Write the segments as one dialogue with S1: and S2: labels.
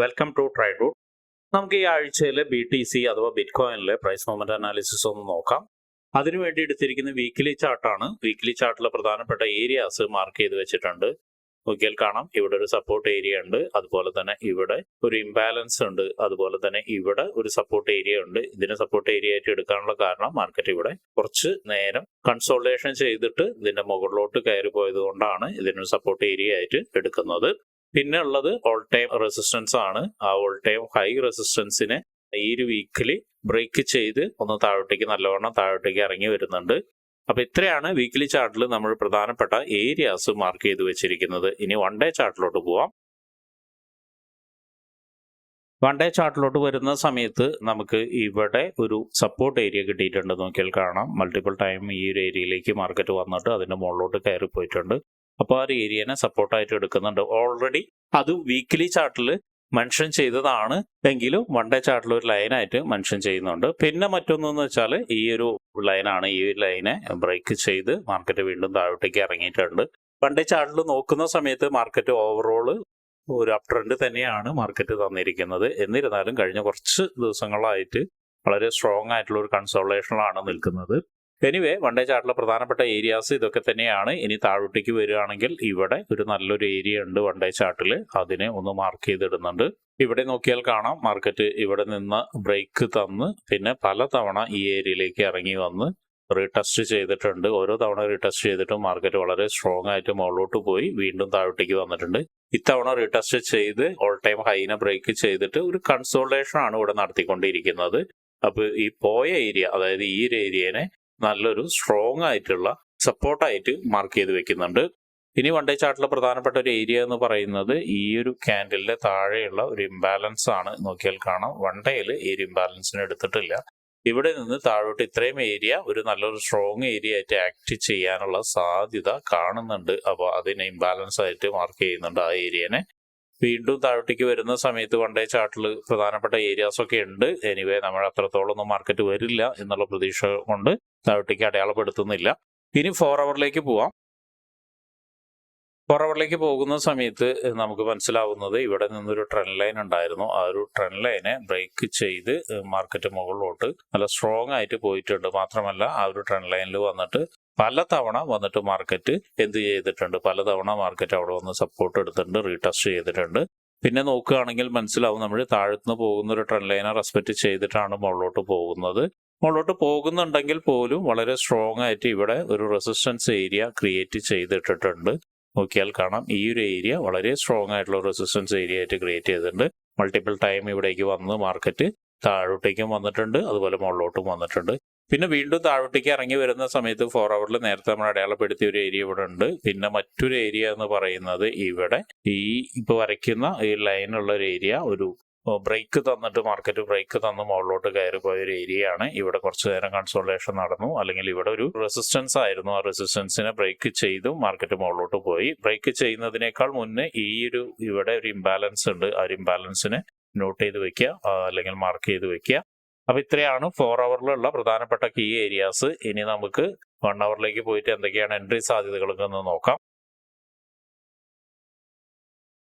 S1: Welcome to ട്രൈഡൂട്ട് നമുക്ക് ഈ ആഴ്ചയിലെ ബി ടി സി അഥവാ ബിറ്റ് കോയിനിലെ പ്രൈസ് മൂവ്മെന്റ് അനാലിസിസ് ഒന്ന് നോക്കാം. അതിനു വേണ്ടി എടുത്തിരിക്കുന്ന വീക്കിലി ചാർട്ടാണ് വീക്കിലി ചാർട്ടിലെ പ്രധാനപ്പെട്ട ഏരിയാസ് മാർക്ക് ചെയ്ത് വെച്ചിട്ടുണ്ട്. നോക്കിയാൽ കാണാം. ഇവിടെ ഒരു സപ്പോർട്ട് ഏരിയ ഉണ്ട്. അതുപോലെ തന്നെ ഇവിടെ ഒരു ഇംബാലൻസ് ഉണ്ട്. അതുപോലെ തന്നെ ഇവിടെ ഒരു സപ്പോർട്ട് ഏരിയ ഉണ്ട്. ഇതിനെ സപ്പോർട്ട് ഏരിയ ആയിട്ട് എടുക്കാനുള്ള കാരണം മാർക്കറ്റ് ഇവിടെ കുറച്ച് നേരം കൺസോൾട്ടേഷൻ ചെയ്തിട്ട് ഇതിന്റെ മുകളിലോട്ട് കയറി പോയത് കൊണ്ടാണ് ഇതിനൊരു സപ്പോർട്ട് ഏരിയ ആയിട്ട് എടുക്കുന്നത്. പിന്നെ ഉള്ളത് ഓൾ ടൈം റെസിസ്റ്റൻസ് ആണ്. ആ ഓൾ ടൈം ഹൈ റെസിസ്റ്റൻസിനെ ഈ ഒരു വീക്കിൽ ബ്രേക്ക് ചെയ്ത് ഒന്ന് താഴോട്ടേക്ക് നല്ലവണ്ണം താഴോട്ടേക്ക് ഇറങ്ങി വരുന്നുണ്ട്. അപ്പൊ ഇത്രയാണ് വീക്കിലി ചാർട്ടിൽ നമ്മൾ പ്രധാനപ്പെട്ട ഏരിയാസ് മാർക്ക് ചെയ്ത് വെച്ചിരിക്കുന്നത്. ഇനി വൺ ഡേ ചാർട്ടിലോട്ട് പോവാം. വൺ ഡേ ചാർട്ടിലോട്ട് വരുന്ന സമയത്ത് നമുക്ക് ഇവിടെ ഒരു സപ്പോർട്ട് ഏരിയ കിട്ടിയിട്ടുണ്ട്. നോക്കിയാൽ കാണാം. മൾട്ടിപ്പിൾ ടൈം ഈ ഒരു ഏരിയയിലേക്ക് മാർക്കറ്റ് വന്നിട്ട് അതിന്റെ മുകളിലോട്ട് കയറി പോയിട്ടുണ്ട് അപ്പോൾ ആ ഒരു ഏരിയനെ സപ്പോർട്ടായിട്ട് എടുക്കുന്നുണ്ട്. ഓൾറെഡി അത് വീക്ക്ലി ചാർട്ടിൽ മെൻഷൻ ചെയ്തതാണ്. എങ്കിലും വൺ ഡേ ചാർട്ടിൽ ഒരു ലൈനായിട്ട് മെൻഷൻ ചെയ്യുന്നുണ്ട്. പിന്നെ മറ്റൊന്നെന്ന് വെച്ചാൽ ഈ ഒരു ലൈനാണ് ഈ ലൈനെ ബ്രേക്ക് ചെയ്ത് മാർക്കറ്റ് വീണ്ടും താഴോട്ടേക്ക് ഇറങ്ങിയിട്ടുണ്ട്. വൺ ഡേ ചാർട്ടിൽ നോക്കുന്ന സമയത്ത് മാർക്കറ്റ് ഓവറോൾ ഒരു അപ് ട്രെൻഡ് തന്നെയാണ് മാർക്കറ്റ് തന്നിരിക്കുന്നത്. എന്നിരുന്നാലും കഴിഞ്ഞ കുറച്ച് ദിവസങ്ങളായിട്ട് വളരെ സ്ട്രോങ് ആയിട്ടുള്ള ഒരു കൺസോളേഷനിലാണ് നിൽക്കുന്നത്. എനിവേ വൺ ഡേ ചാർട്ടിലെ പ്രധാനപ്പെട്ട ഏരിയാസ് ഇതൊക്കെ തന്നെയാണ്. ഇനി താഴോട്ടേക്ക് വരികയാണെങ്കിൽ ഇവിടെ ഒരു നല്ലൊരു ഏരിയ ഉണ്ട് വൺ ഡേ ചാർട്ടിൽ അതിനെ ഒന്ന് മാർക്ക് ചെയ്തിടുന്നുണ്ട്. ഇവിടെ നോക്കിയാൽ കാണാം. മാർക്കറ്റ് ഇവിടെ നിന്ന് ബ്രേക്ക് തന്ന്. പിന്നെ പല തവണ ഈ ഏരിയയിലേക്ക് ഇറങ്ങി വന്ന് റീടെസ്റ്റ് ചെയ്തിട്ടുണ്ട്. ഓരോ തവണ റീടെസ്റ്റ് ചെയ്തിട്ടും മാർക്കറ്റ് വളരെ സ്ട്രോങ് ആയിട്ട് മുകളിലോട്ട് പോയി. വീണ്ടും താഴോട്ടേക്ക് വന്നിട്ടുണ്ട്. ഇത്തവണ റീടെസ്റ്റ് ചെയ്ത് ഓൾ ടൈം ഹൈനെ ബ്രേക്ക് ചെയ്തിട്ട് ഒരു കൺസോൾട്ടേഷൻ ആണ് ഇവിടെ നടത്തിക്കൊണ്ടിരിക്കുന്നത്. അപ്പൊ ഈ പോയ ഏരിയ അതായത് ഈ ഒരു ഏരിയനെ നല്ലൊരു സ്ട്രോങ് ആയിട്ടുള്ള സപ്പോർട്ടായിട്ട് മാർക്ക് ചെയ്ത് വെക്കുന്നുണ്ട്. ഇനി വൺ ഡേ ചാർട്ടിലെ പ്രധാനപ്പെട്ട ഒരു ഏരിയ എന്ന് പറയുന്നത് ഈ ഒരു ക്യാൻഡലിന്റെ താഴെയുള്ള ഒരു ഇംബാലൻസ് ആണ്. നോക്കിയാൽ കാണാം. വൺ ഡേയിൽ ഈ ഒരു ഇംബാലൻസിന് എടുത്തിട്ടില്ല. ഇവിടെ നിന്ന് താഴോട്ട് ഇത്രയും ഏരിയ ഒരു നല്ലൊരു സ്ട്രോങ് ഏരിയ ആയിട്ട് ആക്ട് ചെയ്യാനുള്ള സാധ്യത കാണുന്നുണ്ട്. അപ്പോൾ അതിനെ ഇംബാലൻസ് ആയിട്ട് മാർക്ക് ചെയ്യുന്നുണ്ട് ആ ഏരിയനെ വീണ്ടും താഴോട്ടേക്ക് വരുന്ന സമയത്ത് വൺ ഡേ ചാർട്ടിൽ പ്രധാനപ്പെട്ട ഏരിയാസ് ഒക്കെ ഉണ്ട്. എനിവേ നമ്മൾ അത്രത്തോളം ഒന്നും മാർക്കറ്റ് വരില്ല എന്നുള്ള പ്രതീക്ഷ കൊണ്ട് താഴോട്ടേക്ക് അടയാളപ്പെടുത്തുന്നില്ല. ഇനി ഫോർ അവറിലേക്ക് പോവാം. ഫോർ അവറിലേക്ക് പോകുന്ന സമയത്ത് നമുക്ക് മനസ്സിലാവുന്നത് ഇവിടെ നിന്നൊരു ട്രെൻഡ് ലൈൻ ഉണ്ടായിരുന്നു. ആ ഒരു ട്രെൻഡ് ലൈനെ ബ്രേക്ക് ചെയ്ത് മാർക്കറ്റ് മുകളിലോട്ട് നല്ല സ്ട്രോങ് ആയിട്ട് പോയിട്ടുണ്ട്. മാത്രമല്ല ആ ഒരു ട്രെൻഡ് ലൈനിൽ വന്നിട്ട് പല തവണ വന്നിട്ട് മാർക്കറ്റ് എന്ത് ചെയ്തിട്ടുണ്ട്? പലതവണ മാർക്കറ്റ് അവിടെ വന്ന് സപ്പോർട്ട് എടുത്തിട്ടുണ്ട് റീടെസ്റ്റ് ചെയ്തിട്ടുണ്ട്. പിന്നെ നോക്കുകയാണെങ്കിൽ മനസ്സിലാവും നമ്മൾ താഴത്തുനിന്ന് പോകുന്ന ഒരു ട്രെൻഡ് ലൈനെ റെസ്പെക്ട് ചെയ്തിട്ടാണ് മുകളിലോട്ട് പോകുന്നത്. മുകളിലോട്ട് പോകുന്നുണ്ടെങ്കിൽ പോലും വളരെ സ്ട്രോങ് ആയിട്ട് ഇവിടെ ഒരു റെസിസ്റ്റൻസ് ഏരിയ ക്രിയേറ്റ് ചെയ്തിട്ടിട്ടുണ്ട്. നോക്കിയാൽ കാണാം ഈ ഒരു ഏരിയ വളരെ സ്ട്രോങ് ആയിട്ടുള്ള റെസിസ്റ്റൻസ് ഏരിയ ആയിട്ട് ക്രിയേറ്റ് ചെയ്തിട്ടുണ്ട്. മൾട്ടിപ്പിൾ ടൈം ഇവിടേക്ക് വന്ന് മാർക്കറ്റ് താഴോട്ടേക്കും വന്നിട്ടുണ്ട് അതുപോലെ മുകളിലോട്ടും വന്നിട്ടുണ്ട്. പിന്നെ വീണ്ടും താഴോട്ടേക്ക് ഇറങ്ങി വരുന്ന സമയത്ത് ഫോർ അവറിൽ നേരത്തെ നമ്മൾ അടയാളപ്പെടുത്തിയ ഒരു ഏരിയ ഇവിടെ ഉണ്ട്. പിന്നെ മറ്റൊരു ഏരിയ എന്ന് പറയുന്നത് ഇവിടെ ഈ ഇപ്പൊ വരയ്ക്കുന്ന ഈ ലൈനുള്ള ഒരു ഏരിയ ഒരു ബ്രേക്ക് തന്നിട്ട് മാർക്കറ്റ് ബ്രേക്ക് തന്ന് മുകളിലോട്ട് കയറി പോയ ഒരു ഏരിയ ആണ്. ഇവിടെ കുറച്ച് നേരം കൺസോളേഷൻ നടന്നു. അല്ലെങ്കിൽ ഇവിടെ ഒരു റെസിസ്റ്റൻസ് ആയിരുന്നു. ആ റെസിസ്റ്റൻസിനെ ബ്രേക്ക് ചെയ്തു മാർക്കറ്റ് മുകളിലോട്ട് പോയി. ബ്രേക്ക് ചെയ്യുന്നതിനേക്കാൾ മുന്നേ ഈ ഒരു ഇവിടെ ഒരു ഇംബാലൻസ് ഉണ്ട്. ആ ഒരു ഇംബാലൻസിനെ നോട്ട് ചെയ്ത് വെക്കുക അല്ലെങ്കിൽ മാർക്ക് ചെയ്ത് വെക്കുക. അപ്പൊ ഇത്രയാണ് ഫോർ അവറിലുള്ള പ്രധാനപ്പെട്ട കീ ഏരിയാസ് ഇനി നമുക്ക് വൺ അവറിലേക്ക് പോയിട്ട് എന്തൊക്കെയാണ് എൻട്രി സാധ്യതകളൊക്കെ നോക്കാം.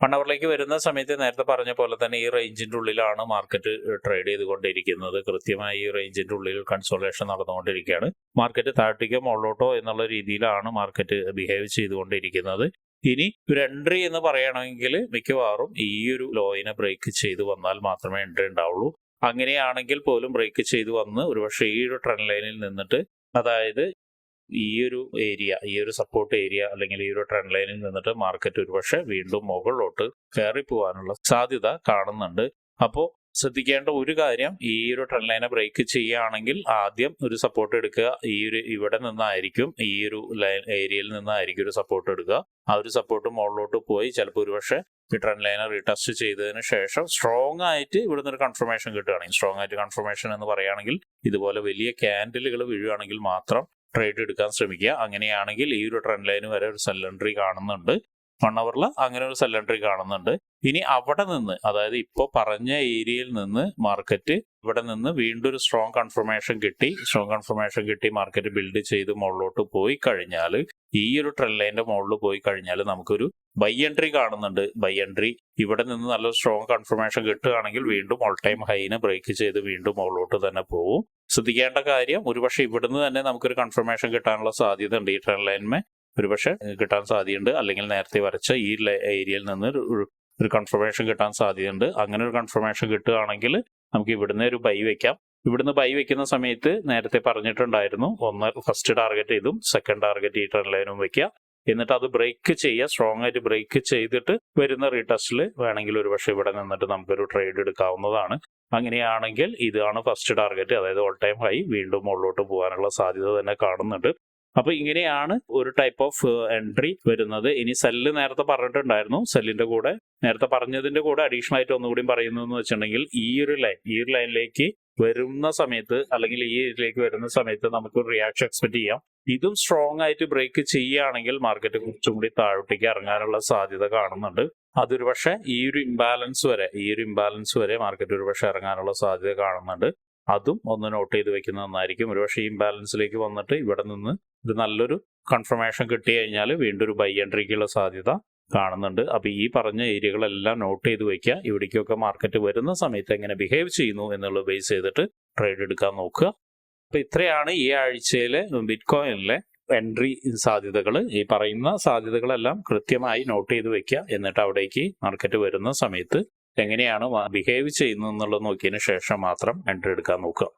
S1: വൺ അവറിലേക്ക് വരുന്ന സമയത്ത് നേരത്തെ പറഞ്ഞ പോലെ തന്നെ ഈ റേഞ്ചിന്റെ ഉള്ളിലാണ് മാർക്കറ്റ് ട്രേഡ് ചെയ്തുകൊണ്ടിരിക്കുന്നത്. കൃത്യമായി ഈ റേഞ്ചിന്റെ ഉള്ളിൽ കൺസോളേഷൻ നടന്നുകൊണ്ടിരിക്കുകയാണ്. മാർക്കറ്റ് താഴ്ത്തിക്കോ മുകളിലോട്ടോ എന്നുള്ള രീതിയിലാണ് മാർക്കറ്റ് ബിഹേവ് ചെയ്തുകൊണ്ടിരിക്കുന്നത്. ഇനി ഒരു എൻട്രി എന്ന് പറയണമെങ്കിൽ മിക്കവാറും ഈ ഒരു ലോയിനെ ബ്രേക്ക് ചെയ്ത് വന്നാൽ മാത്രമേ എൻട്രി ഉണ്ടാവുള്ളൂ. അങ്ങനെയാണെങ്കിൽ പോലും ബ്രേക്ക് ചെയ്ത് വന്ന് ഒരുപക്ഷെ ഈ ഒരു ട്രെൻഡ് ലൈനിൽ നിന്നിട്ട് അതായത് ഈ ഒരു ഏരിയ ഈ ഒരു സപ്പോർട്ട് ഏരിയ അല്ലെങ്കിൽ ഈ ഒരു ട്രെൻഡ് ലൈനിൽ നിന്നിട്ട് മാർക്കറ്റ് ഒരുപക്ഷെ വീണ്ടും മുകളിലോട്ട് കയറി പോകാനുള്ള സാധ്യത കാണുന്നുണ്ട്. അപ്പോൾ ശ്രദ്ധിക്കേണ്ട ഒരു കാര്യം ഈ ഒരു ട്രെൻഡ് ലൈനെ ബ്രേക്ക് ചെയ്യുകയാണെങ്കിൽ ആദ്യം ഒരു സപ്പോർട്ട് എടുക്കുക. ഈ ഒരു ഇവിടെ നിന്നായിരിക്കും ഈ ഒരു ലൈൻ ഏരിയയിൽ നിന്നായിരിക്കും ഒരു സപ്പോർട്ട് എടുക്കുക. ആ ഒരു സപ്പോർട്ട് മുകളിലോട്ട് പോയി ചിലപ്പോൾ ഒരുപക്ഷെ ഈ ട്രെൻഡ് ലൈനെ റീടെസ്റ്റ് ചെയ്തതിന് ശേഷം സ്ട്രോങ് ആയിട്ട് ഇവിടുന്ന് ഒരു കൺഫർമേഷൻ കിട്ടുകയാണെങ്കിൽ സ്ട്രോങ് ആയിട്ട് കൺഫർമേഷൻ എന്ന് പറയുകയാണെങ്കിൽ ഇതുപോലെ വലിയ ക്യാൻഡിലുകൾ വീഴുകയാണെങ്കിൽ മാത്രം ട്രേഡ് എടുക്കാൻ ശ്രമിക്കുക. അങ്ങനെയാണെങ്കിൽ ഈ ഒരു ട്രെൻഡ് ലൈന് വരെ ഒരു സെല്ലൻട്രി കാണുന്നുണ്ട്. വൺ അവറിൽ അങ്ങനെ ഒരു സെല്ലൻട്രി കാണുന്നുണ്ട്. ഇനി അവിടെ നിന്ന് അതായത് ഇപ്പോൾ പറഞ്ഞ ഏരിയയിൽ നിന്ന് മാർക്കറ്റ് ഇവിടെ നിന്ന് വീണ്ടും ഒരു സ്ട്രോങ് കൺഫർമേഷൻ കിട്ടി. സ്ട്രോങ് കൺഫർമേഷൻ കിട്ടി മാർക്കറ്റ് ബിൽഡ് ചെയ്ത് മുകളിലോട്ട് പോയി കഴിഞ്ഞാൽ ഈ ഒരു ട്രെൻഡ് മുകളിൽ പോയി കഴിഞ്ഞാൽ നമുക്കൊരു ബൈ എൻട്രി കാണുന്നുണ്ട്. ബൈ എൻട്രി ഇവിടെ നിന്ന് നല്ല സ്ട്രോങ് കൺഫർമേഷൻ കിട്ടുകയാണെങ്കിൽ വീണ്ടും ഓൾ ടൈം ഹൈനെ ബ്രേക്ക് ചെയ്ത് വീണ്ടും മുകളിലോട്ട് തന്നെ പോകും ശ്രദ്ധിക്കേണ്ട കാര്യം ഒരുപക്ഷെ ഇവിടുന്ന് തന്നെ നമുക്കൊരു കൺഫർമേഷൻ കിട്ടാനുള്ള സാധ്യത ഉണ്ട് ഈ ട്രെൻഡ് ലൈൻമേ ഒരുപക്ഷെ കിട്ടാൻ സാധ്യതയുണ്ട്. അല്ലെങ്കിൽ നേരത്തെ വരച്ച ഈ ഏരിയയിൽ നിന്ന് ഒരു- കൺഫർമേഷൻ കിട്ടാൻ സാധ്യതയുണ്ട്. അങ്ങനെ ഒരു കൺഫർമേഷൻ കിട്ടുകയാണെങ്കിൽ നമുക്ക് ഇവിടുന്ന് ഒരു ബൈ വെക്കാം. ഇവിടുന്ന് ബൈ വെക്കുന്ന സമയത്ത് നേരത്തെ പറഞ്ഞിട്ടുണ്ടായിരുന്നു. ഒന്ന് ഫസ്റ്റ് ടാർഗറ്റ് ചെയ്തും സെക്കൻഡ് ടാർഗറ്റ് ഈ എല്ലാവരും വെക്കുക. എന്നിട്ട് അത് ബ്രേക്ക് ചെയ്യുക. സ്ട്രോങ് ആയിട്ട് ബ്രേക്ക് ചെയ്തിട്ട് വരുന്ന റീടെസ്റ്റിൽ വേണമെങ്കിൽ ഒരു പക്ഷേ ഇവിടെ നിന്നിട്ട് നമുക്കൊരു ട്രേഡ് എടുക്കാവുന്നതാണ്. അങ്ങനെയാണെങ്കിൽ ഇതാണ് ഫസ്റ്റ് ടാർഗറ്റ് അതായത് ഓൾ ടൈം ഹൈ വീണ്ടും മുകളിലോട്ട് പോകാനുള്ള സാധ്യത തന്നെ കാണുന്നുണ്ട്. അപ്പൊ ഇങ്ങനെയാണ് ഒരു ടൈപ്പ് ഓഫ് എൻട്രി വരുന്നത്. ഇനി സെല്ല് നേരത്തെ പറഞ്ഞിട്ടുണ്ടായിരുന്നു. സെല്ലിന്റെ കൂടെ നേരത്തെ പറഞ്ഞതിന്റെ കൂടെ അഡീഷണൽ ആയിട്ട് ഒന്നുകൂടി പറയുന്നു എന്ന് വെച്ചിട്ടുണ്ടെങ്കിൽ ഈ ഒരു ലൈൻ ഈ ഒരു ലൈനിലേക്ക് വരുന്ന സമയത്ത് അല്ലെങ്കിൽ ഈ ഏരിയയിലേക്ക് വരുന്ന സമയത്ത് നമുക്ക് റിയാക്ഷൻ എക്സ്പെക്ട് ചെയ്യാം. ഇതും സ്ട്രോങ് ആയിട്ട് ബ്രേക്ക് ചെയ്യുകയാണെങ്കിൽ മാർക്കറ്റ് കുറച്ചും കൂടി താഴോട്ടേക്ക് ഇറങ്ങാനുള്ള സാധ്യത കാണുന്നുണ്ട്. അതൊരു പക്ഷേ ഈ ഒരു ഇംബാലൻസ് വരെ ഈ ഒരു ഇംബാലൻസ് വരെ മാർക്കറ്റ് ഒരു പക്ഷേ ഇറങ്ങാനുള്ള സാധ്യത കാണുന്നുണ്ട്. അതും ഒന്ന് നോട്ട് ചെയ്ത് വെക്കുന്നത് നന്നായിരിക്കും. ഒരുപക്ഷെ ഈ ഇംബാലൻസിലേക്ക് വന്നിട്ട് ഇവിടെ നിന്ന് ഒരു നല്ലൊരു കൺഫർമേഷൻ കിട്ടി കഴിഞ്ഞാൽ വീണ്ടും ഒരു ബൈ എൻട്രിക്കുള്ള സാധ്യത കാണുന്നുണ്ട്. അപ്പോൾ ഈ പറഞ്ഞ ഏരിയകളെല്ലാം നോട്ട് ചെയ്ത് വയ്ക്കുക ഇവിടേക്കൊക്കെ മാർക്കറ്റ് വരുന്ന സമയത്ത് എങ്ങനെ ബിഹേവ് ചെയ്യുന്നു എന്നുള്ളത് ബേസ് ചെയ്തിട്ട് ട്രേഡ് എടുക്കാൻ നോക്കുക. അപ്പോൾ ഇത്രയാണ് ഈ ആഴ്ചയിലെ ബിറ്റ്കോയിനിലെ എൻട്രി സാധ്യതകൾ. ഈ പറയുന്ന സാധ്യതകളെല്ലാം കൃത്യമായി നോട്ട് ചെയ്ത് വെക്കുക. എന്നിട്ട് അവിടേക്ക് മാർക്കറ്റ് വരുന്ന സമയത്ത് എങ്ങനെയാണ് ബിഹേവ് ചെയ്യുന്നത് എന്നുള്ളത് നോക്കിയതിന് ശേഷം മാത്രം എൻട്രി എടുക്കാൻ നോക്കുക.